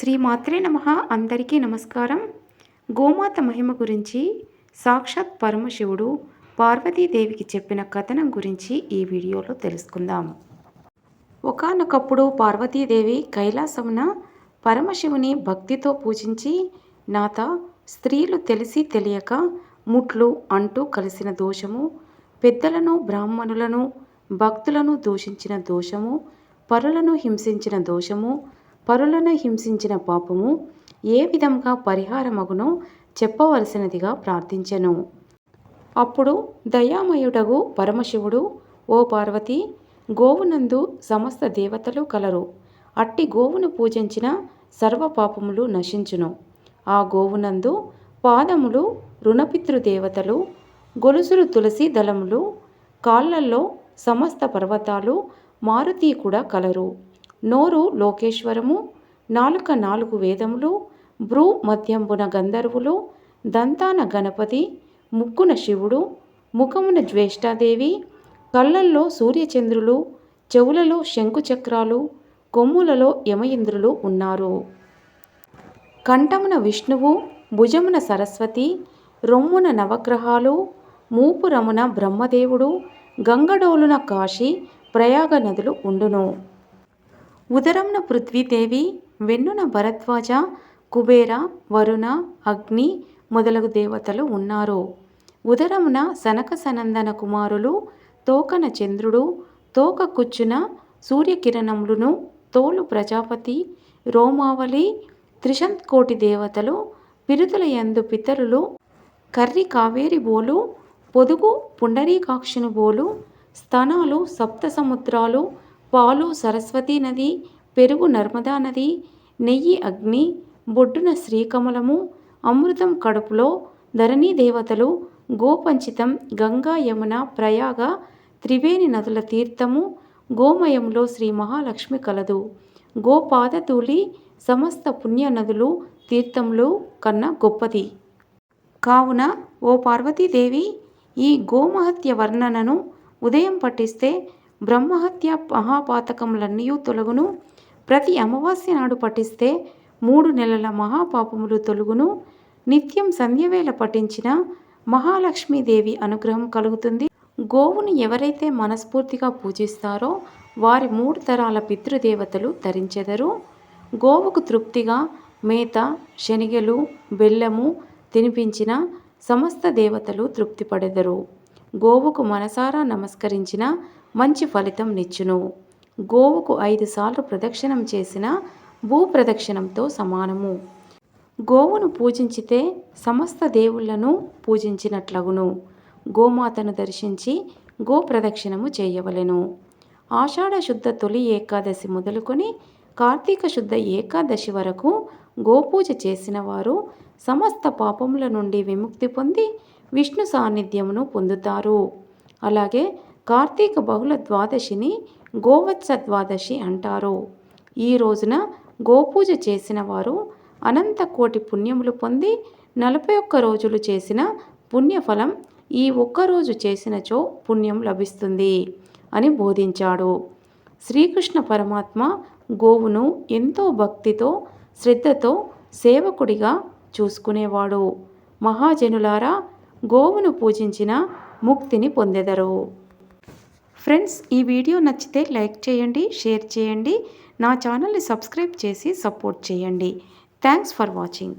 శ్రీ మాత్రే నమ. అందరికీ నమస్కారం. గోమాత మహిమ గురించి సాక్షాత్ పరమశివుడు పార్వతీదేవికి చెప్పిన కథనం గురించి ఈ వీడియోలో తెలుసుకుందాం. ఒకానొకప్పుడు పార్వతీదేవి కైలాసమున పరమశివుని భక్తితో పూజించి నాత స్త్రీలు తెలిసి తెలియక ముట్లు అంటూ కలిసిన దోషము పెద్దలను బ్రాహ్మణులను భక్తులను దూషించిన దోషము పరులను హింసించిన దోషము పరులను హింసించిన పాపము ఏ విధంగా పరిహారమగునో చెప్పవలసినదిగా ప్రార్థించెను. అప్పుడు దయామయుడగు పరమశివుడు ఓ పార్వతి గోవునందు సమస్త దేవతలు కలరు. అట్టి గోవును పూజించిన సర్వ పాపములు నశించును. ఆ గోవునందు పాదములు రుణపితృదేవతలు గొలుసులు తులసి దళములు కాళ్ళల్లో సమస్త పర్వతాలు మారుతి కూడా కలరు. నోరు లోకేశ్వరము నాలుక నాలుగు వేదములు భ్రూ మధ్యంబున గంధర్వులు దంతాన గణపతి ముక్కున శివుడు ముఖమున జ్యేష్ఠాదేవి కళ్ళల్లో సూర్యచంద్రులు చెవులలో శంకుచక్రాలు కొమ్ములలో యమయింద్రులు ఉన్నారు. కంఠమున విష్ణువు భుజమున సరస్వతి రొమ్మున నవగ్రహాలు మూపురమున బ్రహ్మదేవుడు గంగడోలున కాశీ ప్రయాగ నదులు ఉండును. ఉదరంన పృథ్వీదేవి వెన్నున భరద్వాజ కుబేర వరుణ అగ్ని మొదలగు దేవతలు ఉన్నారు. ఉదరమున సనక సనందన కుమారులు తోకన చంద్రుడు తోక కుచ్చున సూర్యకిరణములను తోలు ప్రజాపతి రోమావళి త్రిశంత్కోటి దేవతలు పిరుతుల యందు పితరులు కర్రి కావేరి బోలు పొదుగు పుండరీకాక్షుని బోలు స్తనాలు సప్త సముద్రాలు పాలు సరస్వతీ నది పెరుగు నర్మదా నది నెయ్యి అగ్ని బొడ్డున శ్రీకమలము అమృతం కడుపులో ధరణీ దేవతలు గోపంచితం గంగా యమున ప్రయాగ త్రివేణి నదుల తీర్థము గోమయంలో శ్రీ మహాలక్ష్మి కలదు. గోపాదతూలి సమస్త పుణ్య నదులు తీర్థములు కన్నా గొప్పది. కావున ఓ పార్వతీదేవి ఈ గోమహత్య వర్ణనను ఉదయం పఠిస్తే బ్రహ్మహత్య మహాపాతకములన్నీ తొలగును. ప్రతి అమావాస్య నాడు పఠిస్తే మూడు నెలల మహాపాపములు తొలుగును. నిత్యం సంధ్యవేళ పఠించిన మహాలక్ష్మీదేవి అనుగ్రహం కలుగుతుంది. గోవును ఎవరైతే మనస్ఫూర్తిగా పూజిస్తారో వారి మూడు తరాల పితృదేవతలు ధరించెదరు. గోవుకు తృప్తిగా మేత శనిగలు బెల్లము తినిపించిన సమస్త దేవతలు తృప్తిపడెదరు. గోవుకు మనసారా నమస్కరించిన మంచి ఫలితం నిచ్చును. గోవుకు ఐదు సార్లు ప్రదక్షిణం చేసిన భూప్రదక్షిణంతో సమానము. గోవును పూజించితే సమస్త దేవుళ్ళను పూజించినట్లగును. గోమాతను దర్శించి గోప్రదక్షిణము చేయవలెను. ఆషాఢ శుద్ధ తొలి ఏకాదశి మొదలుకొని కార్తీక శుద్ధ ఏకాదశి వరకు గోపూజ చేసిన వారు సమస్త పాపముల నుండి విముక్తి పొంది విష్ణు సాన్నిధ్యమును పొందుతారు. అలాగే కార్తీక బహుళ ద్వాదశిని గోవత్స ద్వాదశి అంటారు. ఈ రోజున గోపూజ చేసిన వారు అనంత కోటి పుణ్యములు పొంది నలభై ఒక్క రోజులు చేసిన పుణ్యఫలం ఈ ఒక్కరోజు చేసినచో పుణ్యం లభిస్తుంది అని బోధించాడు. శ్రీకృష్ణ పరమాత్మ గోవును ఎంతో భక్తితో శ్రద్ధతో సేవకుడిగా చూసుకునేవాడు. మహాజనులారా గోవును పూజించిన ముక్తిని పొందెదరు. ఫ్రెండ్స్ ఈ వీడియో నచ్చితే లైక్ చేయండి షేర్ చేయండి. నా ఛానల్ని సబ్స్క్రైబ్ చేసి సపోర్ట్ చేయండి. Thanks for watching.